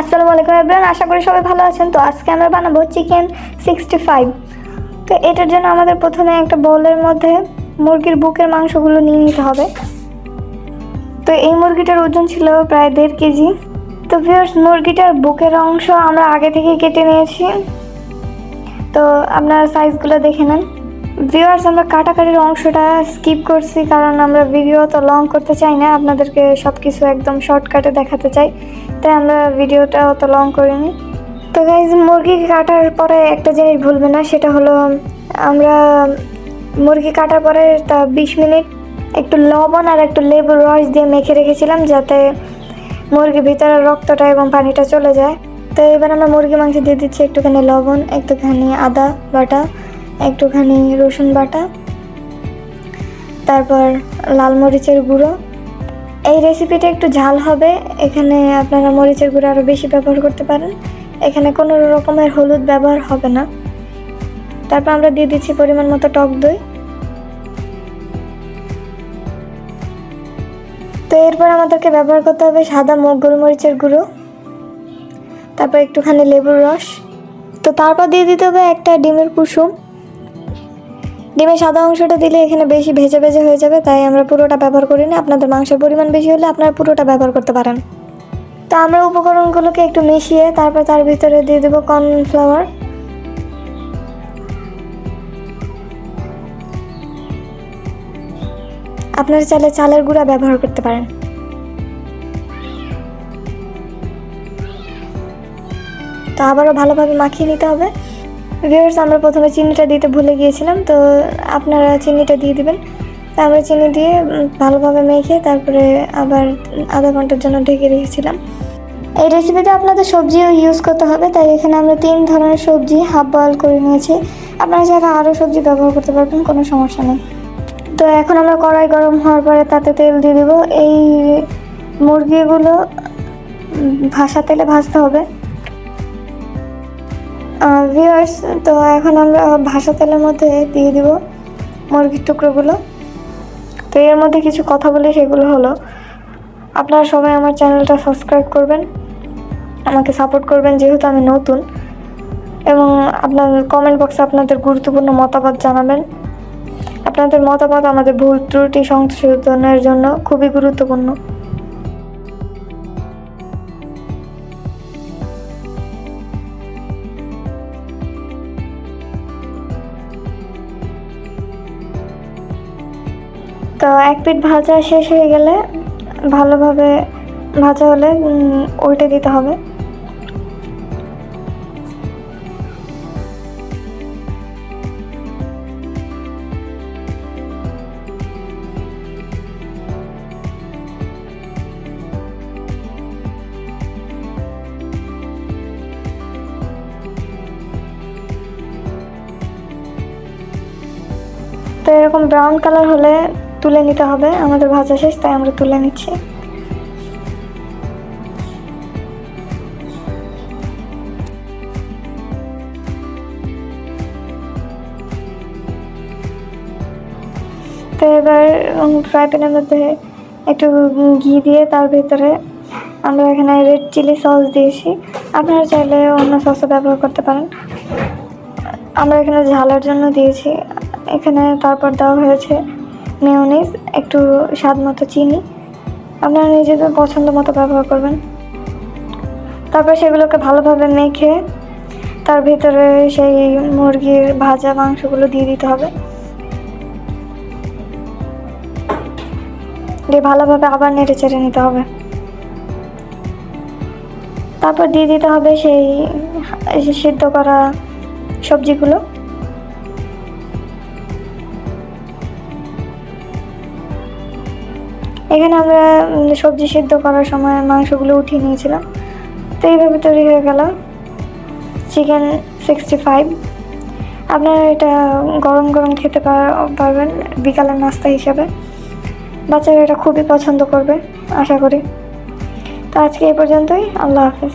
আসসালামু আলাইকুম এভরিওয়ান, আশা করি সবাই ভালো আছেন। তো আজকে আমরা বানাবো চিকেন সিক্সটি ফাইভ। তো এটার জন্য আমাদের প্রথমে একটা বলের মধ্যে মুরগির বুকের মাংসগুলো নিয়ে নিতে হবে। তো এই মুরগিটার ওজন ছিল প্রায় দেড় কেজি। তো ভিউয়ার্স, মুরগিটার বুকের অংশ আমরা আগে থেকেই কেটে নিয়েছি। তো আপনারা সাইজগুলো দেখে নেন। ভিউয়ার্স আমরা কাটাকাটির অংশটা স্কিপ করছি কারণ আমরা ভিডিও তো লং করতে চাই না। আপনাদেরকে সব কিছু একদম শর্টকাটে দেখাতে চাই। তাই আমরা ভিডিওটা অত লং করিনি। তো গাইজ মুরগি কাটার পরে একটা জিনিস ভুলবে না, সেটা হলো, আমরা মুরগি কাটার পরে তা বিশ মিনিট একটু লবণ আর একটু লেবুর রস দিয়ে মেখে রেখেছিলাম যাতে মুরগির ভিতরে রক্তটা এবং পানিটা চলে যায়। তো এবার আমরা মুরগি মাংস দিয়ে দিচ্ছি একটুখানি লবণ, একটুখানি আদা বাটা। একটুখানি রসুন বাটা, তারপর লাল মরিচের গুঁড়ো। এই রেসিপিটা একটু ঝাল হবে, এখানে আপনারা মরিচের গুঁড়ো আরও বেশি ব্যবহার করতে পারেন। এখানে কোনো রকমের হলুদ ব্যবহার হবে না। তারপর আমরা দিয়ে দিচ্ছি পরিমাণ মতো টক দই। তো এরপর আমাদেরকে ব্যবহার করতে হবে সাদা মুগ গোলমরিচের গুঁড়ো, তারপর একটুখানি লেবুর রস। তো তারপর দিয়ে দিতে হবে একটা ডিমের কুসুম। ডিমের সাদা অংশটা দিলে এখানে বেশি ভেজে ভেজে হয়ে যাবে, তাই আমরা পুরোটা ব্যবহার করি না। আপনাদের মাংসের পরিমাণ বেশি হলে আপনারা পুরোটা ব্যবহার করতে পারেন। তো আমরা উপকরণগুলোকে একটু মিশিয়ে তারপর তার ভিতরে দিয়ে দেবো কর্নফ্লাওয়ার। আপনারা চাইলে চালের গুঁড়া ব্যবহার করতে পারেন। তো আবারও ভালোভাবে মাখিয়ে নিতে হবে। ভিউয়ার্স আমরা প্রথমে চিনিটা দিতে ভুলে গিয়েছিলাম, তো আপনারা চিনিটা দিয়ে দিবেন। তো আমরা চিনি দিয়ে ভালোভাবে মেখে তারপরে আবার আধা ঘণ্টার জন্য ঢেকে রেখেছিলাম। এই রেসিপিতে আপনাদের সবজিও ইউজ করতে হবে, তাই এখানে আমরা তিন ধরনের সবজি হাফ বয়েল করে নিয়েছি। আপনারা যারা আরও সবজি ব্যবহার করতে পারবেন, কোনো সমস্যা নেই। তো এখন আমরা কড়াই গরম হওয়ার পরে তাতে তেল দিয়ে দেবো। এই মুরগিগুলো ভাসা তেলে ভাজতে হবে। ভিউয়ার্স তো এখন আমরা ভাসা তেলের মধ্যে দিয়ে দিব মুরগির টুকরোগুলো। তো এর মধ্যে কিছু কথা বলে, সেগুলো হলো, আপনারা সবাই আমার চ্যানেলটা সাবস্ক্রাইব করবেন, আমাকে সাপোর্ট করবেন, যেহেতু আমি নতুন, এবং আপনার কমেন্ট বক্সে আপনাদের গুরুত্বপূর্ণ মতামত জানাবেন। আপনাদের মতামত আমাদের ভুল ত্রুটি সংশোধনের জন্য খুবই গুরুত্বপূর্ণ। তো এক পিঠ ভাজা শেষ হয়ে গেলে ভালোভাবে ভাজা হলে উল্টে দিতে হবে। তো এরকম ব্রাউন কালার হলে তুলে নিতে হবে। আমাদের ভাজা শেষ, তাই আমরা তুলে নিচ্ছি। তো এবার ফ্রাই প্যানের মধ্যে একটু ঘি দিয়ে তার ভিতরে আমরা এখানে রেড চিলি সস দিয়েছি। আপনারা চাইলে অন্য সসও ব্যবহার করতে পারেন। আমরা এখানে ঝালের জন্য দিয়েছি। এখানে তারপর দেওয়া হয়েছে মেয়োনিজ একটু স্বাদ মতো চিনি। আপনারা নিজেদের পছন্দ মতো ব্যবহার করবেন। তারপর সেগুলোকে ভালোভাবে মেখে তার ভিতরে সেই মুরগির ভাজা মাংসগুলো দিয়ে দিতে হবে। দিয়ে ভালোভাবে আবার নেড়ে চেড়ে নিতে হবে। তারপর দিয়ে দিতে হবে সেই, সিদ্ধ করা সবজিগুলো। এখানে আমরা সবজি সিদ্ধ করার সময় মাংসগুলো উঠিয়ে নিয়েছিলাম। তো এইভাবে তৈরি হয়ে গেল চিকেন সিক্সটি ফাইভ। আপনারা এটা গরম গরম খেতে পার- পারবেন বিকালের নাস্তা হিসাবে। বাচ্চারা এটা খুবই পছন্দ করবে, আশা করি। তো আজকে এই পর্যন্তই, আল্লাহ হাফেজ।